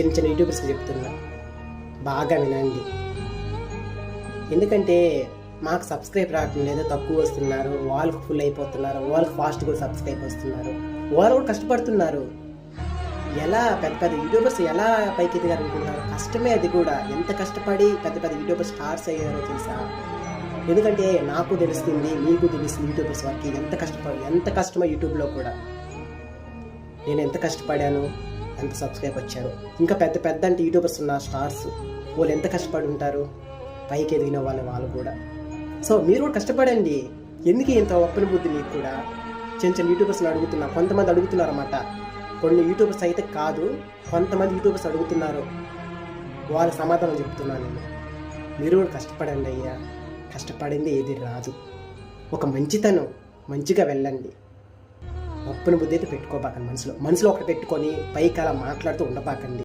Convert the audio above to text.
చిన్న చిన్న యూట్యూబర్స్కి చెప్తున్నా. బాగా వినండి. ఎందుకంటే మాకు సబ్స్క్రైబ్ రావటం లేదు తక్కువ వస్తున్నారు వాళ్ళకి ఫుల్ అయిపోతున్నారు వాళ్ళకి ఫాస్ట్ కూడా సబ్స్క్రైబ్ వస్తున్నారు. వాళ్ళు కూడా కష్టపడుతున్నారు. ఎలా పెద్ద పెద్ద యూట్యూబర్స్ ఎలా పైకి ఎదిగారు అనుకుంటున్నారు కష్టమే అది కూడా. ఎంత కష్టపడి పెద్ద పెద్ద యూట్యూబర్ స్టార్స్ అయ్యారో తెలుసా? ఎందుకంటే నాకు తెలుస్తుంది మీకు తెలుస్తుంది యూట్యూబర్స్ వారికి ఎంత కష్టపడి ఎంత కష్టమో యూట్యూబ్లో కూడా. నేను ఎంత కష్టపడాను? అంత సబ్స్క్రైబ్ వచ్చారు. ఇంకా పెద్ద పెద్ద అంటే యూట్యూబర్స్ ఉన్న స్టార్స్ వాళ్ళు ఎంత కష్టపడి ఉంటారు? పైకి ఎదిగిన వాళ్ళు వాళ్ళు కూడా. సో మీరు కూడా కష్టపడండి. ఎందుకు ఇంత ఒప్పని బుద్ధి మీకు కూడా? చిన్న చిన్న యూట్యూబర్స్ని అడుగుతున్నా. కొంతమంది అడుగుతున్నారు అన్నమాట కొన్ని యూట్యూబర్స్ అయితే కాదు కొంతమంది యూట్యూబర్స్ అడుగుతున్నారు. వాళ్ళ సమాధానం చెప్తున్నాను నేను. మీరు కూడా కష్టపడండి అయ్యా. కష్టపడింది ఏది రాదు. ఒక మంచితనం మంచిగా వెళ్ళండి. ఒప్పని బుద్ధి అయితే పెట్టుకోబాకండి మనసులో. మనసులో ఒకటి పెట్టుకొని పైకి అలా మాట్లాడుతూ ఉండబాకండి.